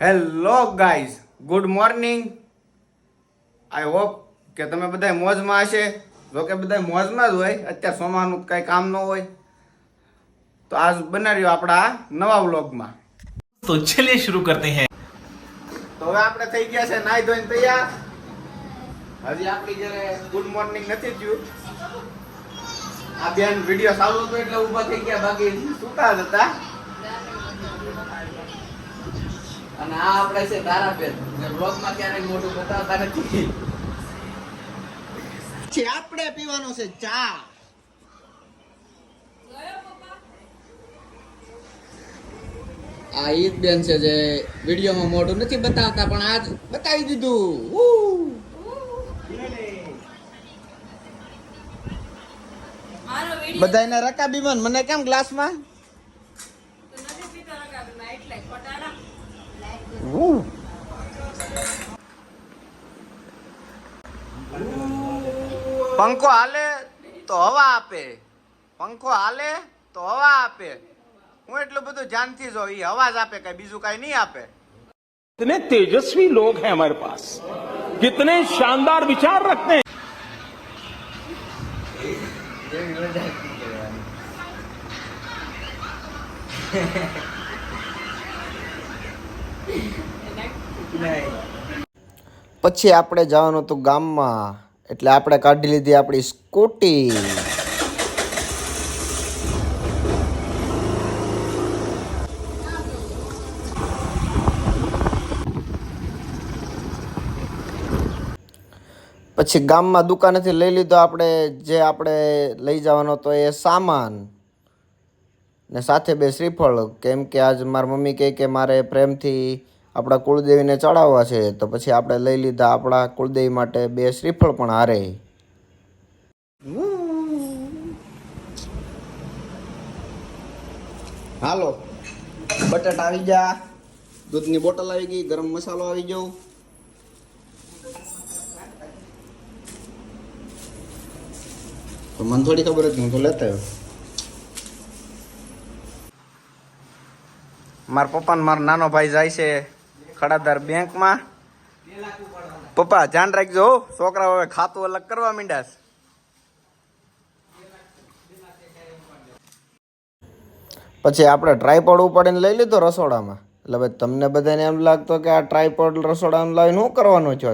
Hello guys good morning I hope કે તમે બધા મોજમાં હશે. જો કે બધા મોજમાં જ હોય અત્યારે સોમાનું કંઈ કામ ન હોય. તો આજ બનાવ્યું આપણા નવા વ્લોગમાં. તો ચલે શરૂ કરતે હે. તો હવે આપણે થઈ ગયા છે નાઈ ધોઈને તૈયાર. હજી આપણી જ્યારે ગુડ મોર્નિંગ નથી થયું. આ બેન વીડિયો સારું હતો એટલે ઊભા થઈ ગયા બાકી સુતા જ હતા. અને આ આપણે છે તારાબેન જે બ્લોગમાં ક્યારેય મોટું બતાવતા નથી. છે આપણે પીવાનો છે ચા. આ ઈદ બેન છે જે વિડીયોમાં મોઢું નથી બતાવતા પણ આજ બતાવી દીધું. બધાને મારો વીડિયો બધાયને રકા બીમાન મને કેમ ગ્લાસમાં તો નથી પીતો રકાબીમાં એટલે ખોટાડા પંખો હાલે તો હવા આપે પંખો હાલે તો હવા આપે હું એટલું બધું ધ્યાનથી જોઉં ઈ હવા જ આપે કઈ બીજું કઈ નહીં આપે कितने तेजस्वी लोग हैं हमारे पास कितने शानदार विचार रखते हैं પછી આપણે જવાનું હતું ગામમાં એટલે આપણે કાઢી લીધી આપણી સ્કૂટી. પછી ગામમાં દુકાનેથી લઈ લીધો આપણે જે આપણે લઈ જવાનો હતો એ સામાન. ને સાથે બે શ્રીફળ, કેમ કે આજ મારી મમ્મી કહે કે મારે પ્રેમથી આપણા કુળદેવીને ચડાવવા છે તો પછી આપણે લઈ લીધા આપણા કુળદેવી માટે બે શ્રીફળ પણ હારે. હાલો. બટાટા આવી જા દૂધની બોટલ આવી ગઈ ગરમ મસાલો આવી ગયો. તો મને થોડી ખબર હતી હું તો લેતા આવ્યો. મારા પપ્પા ને મારો નાનો ભાઈ જાય છે. ખડાદાર બેંકમાં. પપ્પા, ધ્યાન રાખજો હો. છોકરાઓ હવે ખાતું અલગ કરવા માંડ્યા પછી આપણે ટ્રાયપોડ ઉપાડીને લઈ લીધો રસોડામાં. એટલે ભાઈ તમને બધાને એમ લાગતો કે આ ટ્રાયપોડ રસોડામાં લાવીને શું કરવાનું છે?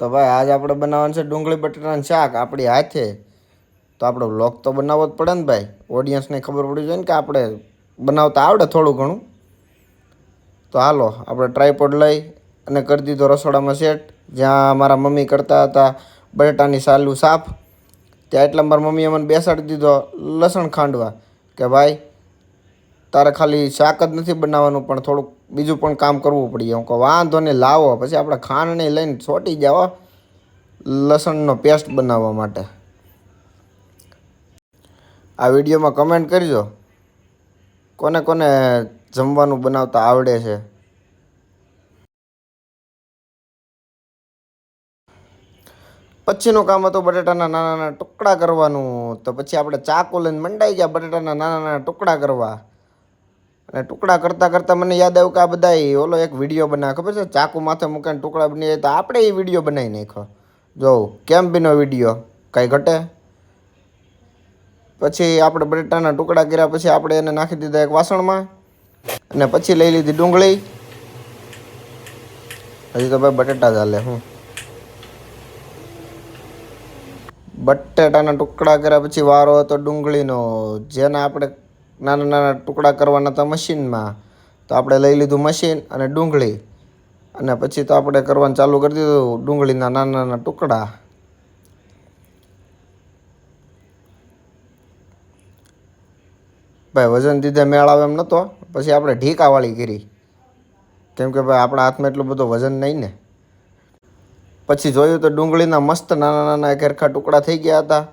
તો ભાઈ આજ આપણે બનાવવાનું છે ડુંગળી બટેટાનું શાક આપણી હાથે. તો આપણો બ્લોગ તો બનાવવો જ પડે ને ભાઈ. ઓડિયન્સને ખબર પડી જોઈએ ને કે આપણે બનાવતા આવડે થોડું ઘણું. તો હાલો, આપણે ટ્રાયપોડ લઈ અને કરી દીધો રસોડામાં સેટ જ્યાં મારા મમ્મી કરતા હતા બટાટાની સાલું સાફ. ત્યાં એટલા મારા મમ્મીએ મને બેસાડી દીધો લસણ ખાંડવા. કે ભાઈ, તારે ખાલી શાક જ નથી બનાવવાનું, પણ થોડુંક બીજું પણ કામ કરવું પડીએ હું કહું, વાંધો નહીં, લાવો. પછી આપણે ખાંડને લઈને છોટી જાઓ લસણનો પેસ્ટ બનાવવા માટે. આ વિડીયોમાં કમેન્ટ કરજો. કોને કોને જમવાનું બનાવતા આવડે છે. પછીનું કામ હતું બટાટાના નાના નાના ટુકડા કરવાનું. તો પછી આપણે ચાકુ લઈને મંડાઈ ગયા બટાટાના નાના નાના ટુકડા કરવા. અને ટુકડા કરતાં કરતાં મને યાદ આવ્યું કે આ બધા ઓલો એક વીડિયો બનાવે. ખબર છે? ચાકુ માથે મૂકીને ટુકડા બની જાય તો આપણે એ વીડિયો બનાવી નાખ્યો. જોઉં કેમ બીનો વીડિયો? કાંઈ ઘટે? પછી આપણે બટાટાના ટુકડા કર્યા પછી આપણે એને નાખી દીધા એક વાસણમાં. અને પછી લઈ લીધી ડુંગળી. હજી તો ભાઈ બટેટા ચાલે હું. બટેટાના ટુકડા કર્યા પછી વારો હતો ડુંગળીનો. જેના આપણે નાના નાના ટુકડા કરવાના હતા મશીનમાં, તો આપણે લઈ લીધું મશીન અને ડુંગળી. અને પછી તો આપણે કરવાનું ચાલુ કરી દીધું ડુંગળીના નાના નાના ટુકડા. ભાઈ, વજન દીધે મેળ આવે એમ નહોતો પછી આપણે ઢીકાવાળી કરી. કેમ કે ભાઈ, આપણા હાથમાં એટલું બધું વજન નહીં ને. પછી જોયું તો ડુંગળીના મસ્ત નાના નાના ઘેરખા ટુકડા થઈ ગયા હતા.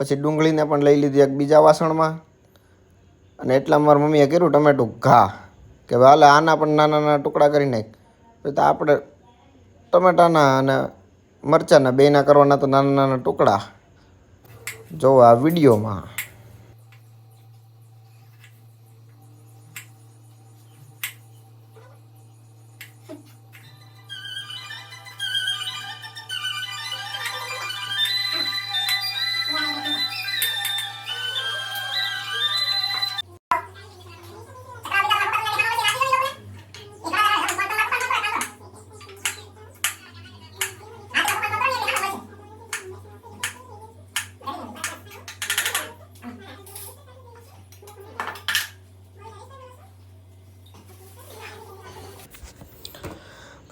પછી ડુંગળીને પણ લઈ લીધી એક બીજા વાસણમાં. અને એટલા મારી મમ્મીએ કર્યું ટમેટું ઘા. કે ભાઈ, હાલે, આના પણ નાના નાના ટુકડા કરી નાખ. તો આપણે ટમેટાના અને મરચાંના બેના કરવાના તો નાના નાના ટુકડા. જોવા વિડીયોમાં.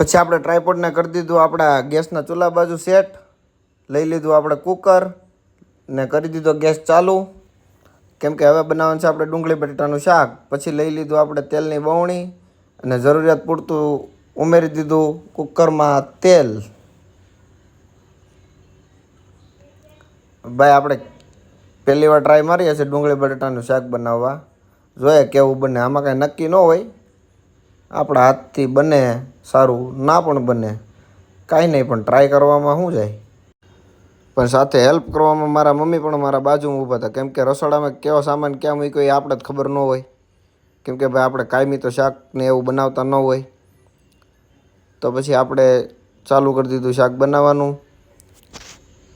પછી આપણે ટ્રાયપોડને કરી દીધું, આપણા ગેસના ચૂલા બાજુ સેટ લઈ લીધું આપણે કુકર ને કરી દીધો ગેસ ચાલુ. કેમ કે હવે બનાવવાનું છે આપણે ડુંગળી બટેટાનું શાક. પછી લઈ લીધું આપણે તેલની બવણી અને જરૂરિયાત પૂરતું ઉમેરી દીધું કુકરમાં તેલ. ભાઈ, આપણે પહેલી વાર ટ્રાય મારીએ છીએ ડુંગળી બટેટાનું શાક બનાવવા. જોઈએ કેવું બને. આમાં કાંઈ નક્કી ન હોય. આપણા હાથથી બને. સારું ના પણ બને. કાંઈ નહીં, પણ ટ્રાય કરવામાં શું જાય? પણ સાથે હેલ્પ કરવામાં મારા મમ્મી પણ મારા બાજુમાં ઊભા હતા. કેમ કે રસોડામાં કેવો સામાન ક્યાં મૂક્યો એ આપણે જ ખબર ન હોય. કેમ કે ભાઈ આપણે કાયમી તો શાક ને એવું બનાવતા ન હોય. તો પછી આપણે ચાલુ કરી દીધું શાક બનાવવાનું.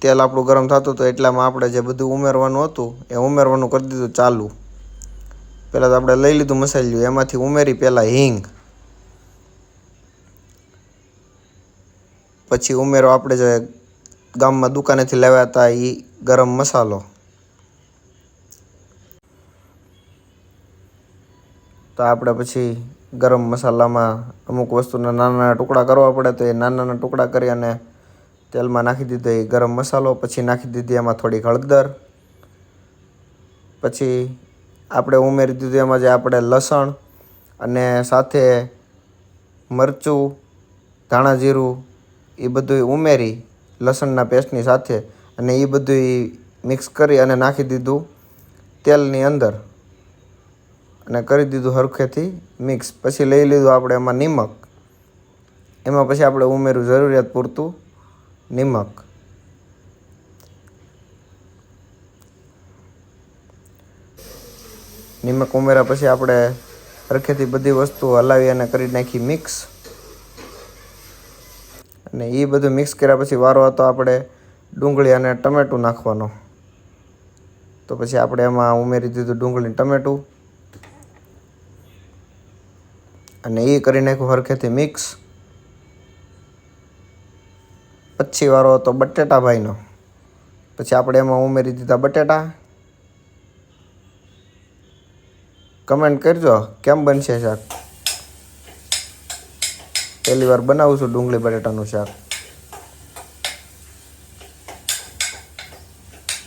તેલ આપણું ગરમ થતું હતું, એટલામાં આપણે જે બધું ઉમેરવાનું હતું, એ ઉમેરવાનું કરી દીધું ચાલુ. પહેલાં તો આપણે લઈ લીધું મસાલિયું, એમાંથી ઉમેરી પહેલાં હિંગ. પછી ઉમેરો આપણે જે ગામમાં દુકાનેથી લાવ્યા હતા એ ગરમ મસાલો. તો આપણે પછી ગરમ મસાલામાં અમુક વસ્તુના નાના નાના ટુકડા કરવા પડે તો એ નાના નાના ટુકડા કરી અને તેલમાં નાખી દીધો એ ગરમ મસાલો, પછી નાખી દીધી એમાં થોડીક હળદર. પછી આપણે ઉમેરી દીધું એમાં જે આપણે લસણ અને સાથે મરચું, ધાણા જીરું એ બધું ઉમેરી લસણના પેસ્ટની સાથે અને એ બધું મિક્સ કરી અને નાખી દીધું તેલની અંદર. અને કરી દીધું હરખેથી મિક્સ. પછી લઈ લીધું આપણે એમાં નિમક. એમાં પછી આપણે ઉમેર્યું જરૂરિયાત પૂરતું નિમક. નિમક ઉમેર્યા પછી આપણે હરખેથી બધી વસ્તુ હલાવી અને કરી નાખી મિક્સ. અને એ બધું મિક્સ કર્યા પછી વારો હતો આપણે ડુંગળી અને ટમેટું નાખવાનો. તો પછી આપણે એમાં ઉમેરી દીધું ડુંગળી ટમેટું. અને એ કરી નાખ્યું હરખેથી મિક્સ પછી વારો હતો બટેટા ભાઈનો. પછી આપણે એમાં ઉમેરી દીધા બટેટા. કમેન્ટ કરજો, કેમ બનશે શાક? પહેલી વાર બનાવું છું ડુંગળી બટેટાનું શાક.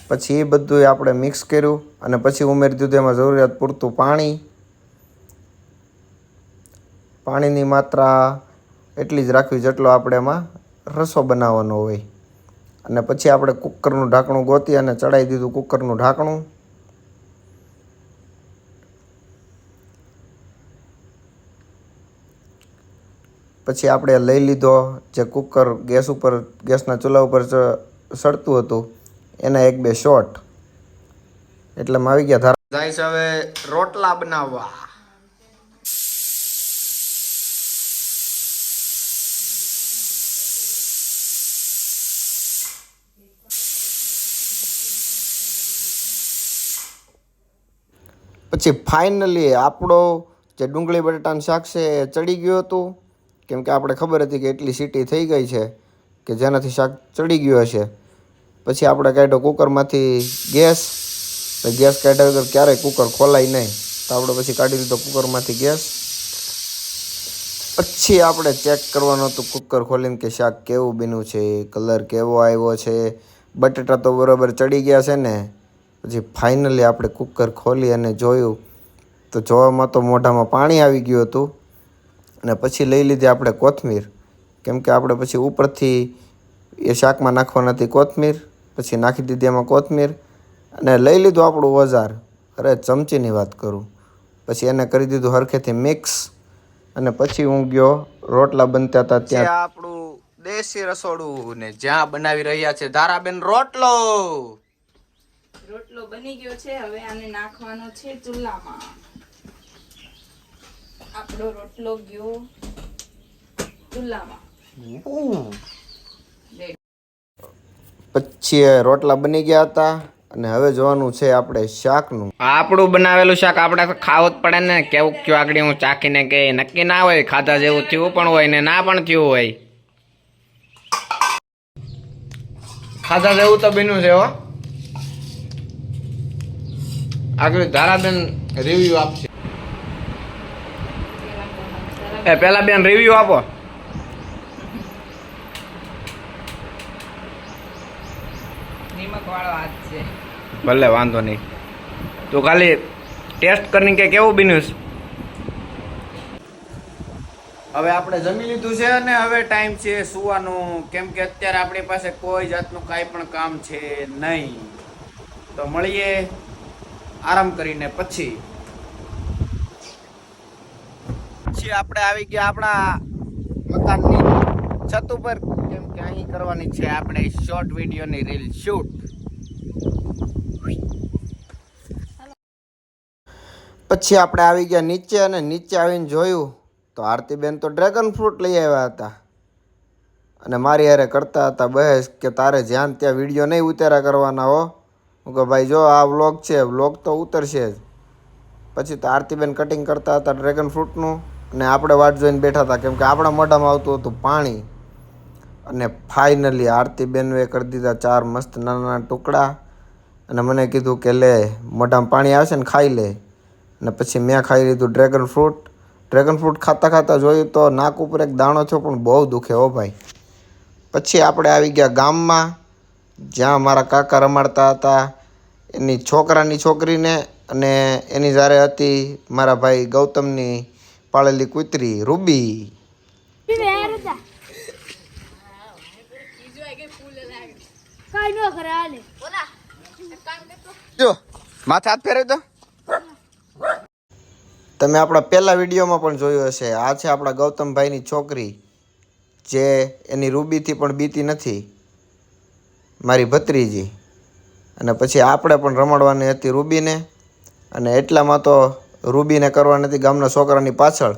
પછી એ બધું આપણે મિક્સ કર્યું અને પછી ઉમેરી દીધું એમાં જરૂરિયાત પૂરતું પાણી. પાણીની માત્રા એટલી જ રાખવી જેટલો આપણે એમાં રસો બનાવવાનો હોય. અને પછી આપણે કુકરનું ઢાંકણું ગોતી અને ચડાવી દીધું કુકરનું ઢાંકણું. પછી આપણે લઈ લીધો જે કુકર ગેસ ઉપર ગેસના ચૂલા ઉપર સળતું હતું એના એક બે શોટ એટલે આવી ગયા ધારા જાય છે હવે રોટલા બનાવવા. પછી ફાઇનલી આપણો જે ડુંગળી બટાટાનું શાક છે એ ચડી ગયું હતું. કેમ કે આપણે ખબર હતી કે એટલી સીટી થઈ ગઈ છે કે જેનાથી શાક ચડી ગયું હશે. પછી આપણે કાઢ્યો કુકરમાંથી ગેસ ગેસ કાઢ્યા વગર ક્યારેય કુકર ખોલાય નહીં. તો આપણે પછી કાઢી લીધો કુકરમાંથી ગેસ. પછી આપણે ચેક કરવાનું હતું કુકર ખોલીને કે શાક કેવું બીનું છે કલર કેવો આવ્યો છે. બટેટા તો બરાબર ચડી ગયા છે ને. પછી ફાઇનલી આપણે કુકર ખોલી અને જોયું. તો જોવામાં તો મોઢામાં પાણી આવી ગયું હતું. અને પછી લઈ લીધી આપણે કોથમીર. કેમ કે આપણે પછી ઉપરથી એ શાકમાં નાખવાની હતી કોથમીર પછી નાખી દીધી એમાં કોથમીર અને લઈ લીધું આપણું ઓજાર. અરે ચમચીની વાત કરું. પછી એને કરી દીધું હરખેથી મિક્સ અને પછી હું ગયો રોટલા બનતા હતા ત્યાં. આપણું દેશી રસોડું ને જ્યાં બનાવી રહ્યા છે ધારાબેન રોટલો. રોટલો બની ગયો છે હવે આને નાખવાનો છે ચૂલામાં. આપણો રોટલો ગયો ચૂલામાં. પછી રોટલા બની ગયા હતા અને હવે જોવાનું છે આપણે શાકનું. આપણું બનાવેલું શાક આપણે તો ખાવું જ પડે ને. કેવું કયું આગળ હું ચાખીને કે નક્કી ના હોય ખાધા જેવું થયું પણ હોય ને ના પણ થયું હોય. ખાધા જેવું તો બીનું છે હો. આગળ ધારાબેન રિવ્યુ આપશે. એ પહેલા બેન રિવ્યુ આપો. ભલે વાંધો નહીં. તું ખાલી ટેસ્ટ કરીને કે કેવું બન્યું હવે આપણે જમી લીધું છે અને હવે ટાઈમ છે સુવાનું. કેમ કે અત્યારે આપણી પાસે કોઈ જાતનું કાંઈ પણ કામ છે નહીં. તો મળીએ આરામ કરીને પછી. પછી આપણે આવી ગયા આપણા મકાનની છત ઉપર. કેમ કે અહીં કરવાની છે આપણે શોર્ટ વિડીયોની રીલ શૂટ પછી આપણે આવી ગયા નીચે અને નીચે આવીને જોયું તો આરતીબેન તો ડ્રેગન ફ્રૂટ લઈ આવ્યા હતા. અને મારી હારે કરતા હતા બહેસ કે તારે જ્યાં ત્યાં વીડિયો નહીં ઉતારા કરવાના હો. હું કે ભાઈ જો આ વ્લોગ છે વ્લોગ તો ઉતરશે જ. પછી તો આરતીબેન કટિંગ કરતા હતા ડ્રેગન ફ્રૂટનું અને આપણે વાટ જોઈને બેઠા હતા કેમ કે આપણા મોઢામાં આવતું હતું પાણી. અને ફાઇનલી આરતીબેનએ કરી દીધા ચાર મસ્ત નાના નાના ટુકડા. અને મને કીધું કે લે, મોઢામાં પાણી આવશે ને ખાઈ લે. અને પછી મેં ખાઈ લીધું ડ્રેગન ફ્રૂટ ડ્રેગન ફ્રૂટ ખાતા ખાતા જોયું તો નાક ઉપર એક દાણો છો પણ બહુ દુખે હો ભાઈ. પછી આપણે આવી ગયા ગામમાં, જ્યાં મારા કાકા રમાડતા હતા. એની છોકરાની છોકરીને અને એની જ્યારે હતી મારા ભાઈ ગૌતમની પાળેલી કૂતરી રૂબી. જો માથે હાથ ફેરવી દો. તમે આપણા પહેલા વિડીયોમાં પણ જોયું હશે આ છે આપણા ગૌતમભાઈની છોકરી જે એની રૂબીથી પણ બીતી નથી. મારી ભત્રીજી. અને પછી આપણે પણ રમાડવાની હતી રૂબીને અને એટલામાં તો રૂબીને કરવા નથી ગામના છોકરાની પાછળ.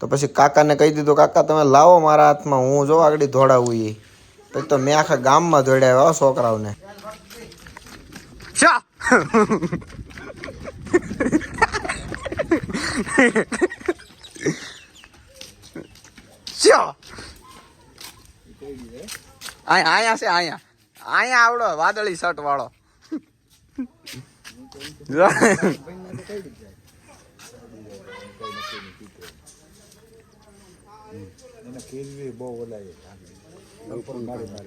તો પછી કાકાને કહી દીધું કાકા તમે લાવો મારા હાથમાં હું જો આગળ ધોડાવું એ પછી તો મેં આખા ગામમાં દોડાવ્યા હો છોકરાઓને. ચા ચા અહીંયા અહીંયા છે અહીંયા અહીંયા આવડો વાદળી શર્ટ વાળો.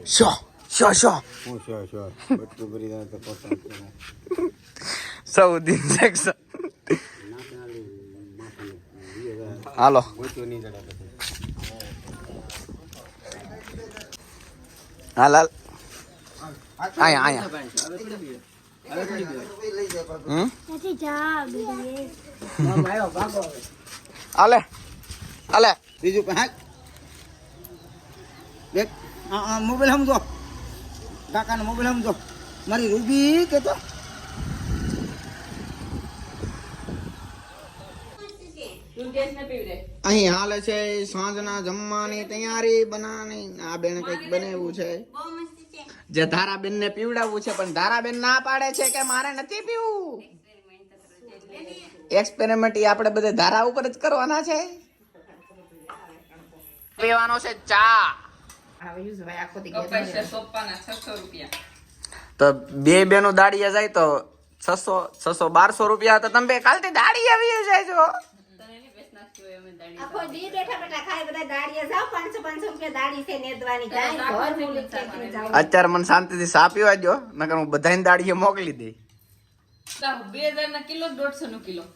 શો શો શો. સૌદી સેક્શન હાલો. હાલ હાલ આયા આયા. હમ? હાલે. બીજું કઈ એક મોબાઈલ સમજો. કાકાનો મોબાઈલ સમજો. મારી રૂબી કે તો તું ગેસ ને પીવડે. અહીં હાલે છે સાંજના જમવાની તૈયારી બનાની આ બેન કંઈક બનાવ્યું છે. જે ધારાબેન ને પીવડાવવું છે પણ ધારાબેન ના પાડે છે કે મારે નથી પીવું? એક્સપેરિમેન્ટ આપણે બધે ધારા ઉપર જ કરવાના છે. પીવાનો છે ચા પૈસા સોપાના છસો રૂપિયા તો બે બેનો દાડીએ જાય તો છસો છસો બારસો રૂપિયા તો તમે કાલ કાલથી દાડી આવી જાય છો તને નહીં બેસ નાખતી હોય અમે દાડી આખો દી બેઠા બેઠા ખાય બધા દાડીએ જાવ પાંચસો પાંચસો રૂપિયા દાડી છે નેદવાની જાય ઘર મૂલી અત્યારે મને શાંતિથી સા પીવા દો નકર હું બધાને દાડીએ મોકલી દઈ બે હજાર ના કિલો દોઢસો નું કિલો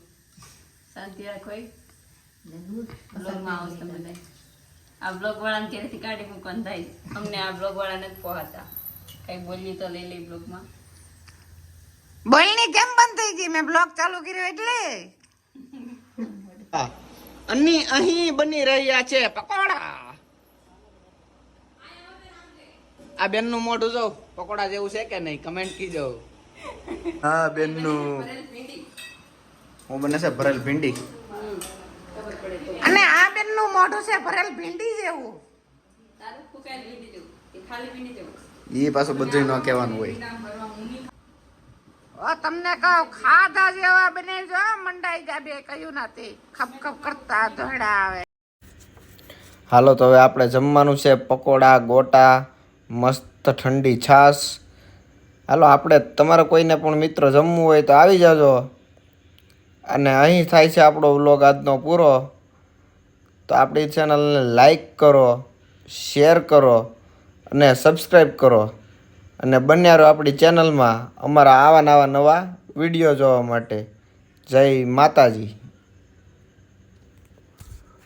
શાંતિ રાખો આવશે આ બ્લોગ વાળાને ક્યારેથી કાઢી મૂકવાનું થાય. અમને આ બ્લોગ વાળાને જ પહોંચતા કઈ બોલી તો લઈ લઈ બ્લોગમાં બોલની કેમ બંધ થઈ ગઈ? મેં બ્લોગ ચાલુ કર્યો એટલે. અની અહીં બની રહ્યા છે પકોડા. આ બેનનું મોઢું જો પકોડા જેવું છે કે નહીં? કમેન્ટ કીજો. હા બેનનું હું બને છે ભરેલ ભીંડી. અને આ બેનનું મોઢું છે ભરેલ ભીંડી જેવું. એ પાછું બધું ન કહેવાનું હોય. ઓ તમને કહું ખાધા જેવા બને જો મંડાઈ ગયા બે કયું નથી ખપ ખપ કરતા ધોડા આવે. હાલો તો હવે આપણે જમવાનું છે પકોડા ગોટા મસ્ત ઠંડી છાશ. હાલો આપણે તમારે કોઈને પણ મિત્રો જમવું હોય તો આવી જાજો. અને અહીં થાય છે આપણો વ્લોગ આજનો પૂરો. તો આપણી ચેનલને લાઈક કરો, શેર કરો અને સબસ્ક્રાઈબ કરો. અને બન્યારો આપણી ચેનલમાં અમારા આવા નવા નવા વીડિયો જોવા માટે. જય માતાજી.